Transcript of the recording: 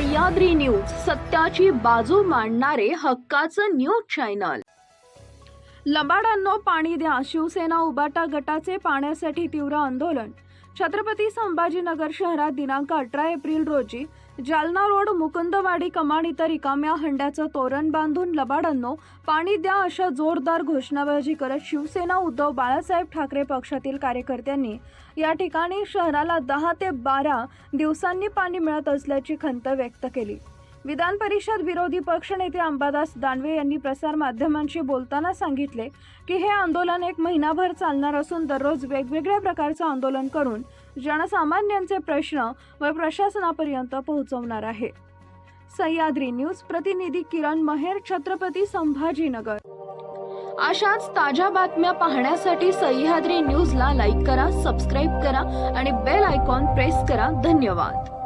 Sahyadri news सत्याची बाजू मांडणारे हक्काचं न्यूज चॅनल. लबाडांनो पाणी द्या शिवसेना उबाटा गटाचे पाण्यासाठी तीव्र आंदोलन. छत्रपती संभाजीनगर शहरात दिनांक अठरा एप्रिल रोजी जालना रोड मुकुंदवाडी कमान इथं रिकाम्या हंड्याचं तोरण बांधून लबाडांनो पाणी द्या अशा जोरदार घोषणाबाजी करत शिवसेना उद्धव बाळासाहेब ठाकरे पक्षातील कार्यकर्त्यांनी या ठिकाणी शहराला दहा ते बारा दिवसांनी पाणी मिळत असल्याची खंत व्यक्त केली. विधान परिषद विरोधी पक्षनेते अंबादास दानवे यांनी प्रसार माध्यमांशी बोलताना सांगितले की हे आंदोलन एक महिनाभर चालणार असून दररोज वेगवेगळ्या प्रकारचं आंदोलन करून जनसामान्यांचे प्रश्न व प्रशासनापर्यंत पोहोचवणार आहे. सह्याद्री न्यूज प्रतिनिधी किरण महेर छत्रपती संभाजीनगर. अशाच ताज्या बातम्या पाहण्यासाठी सह्याद्री न्यूजला लाईक करा सबस्क्राईब करा आणि बेल आयकॉन प्रेस करा. धन्यवाद.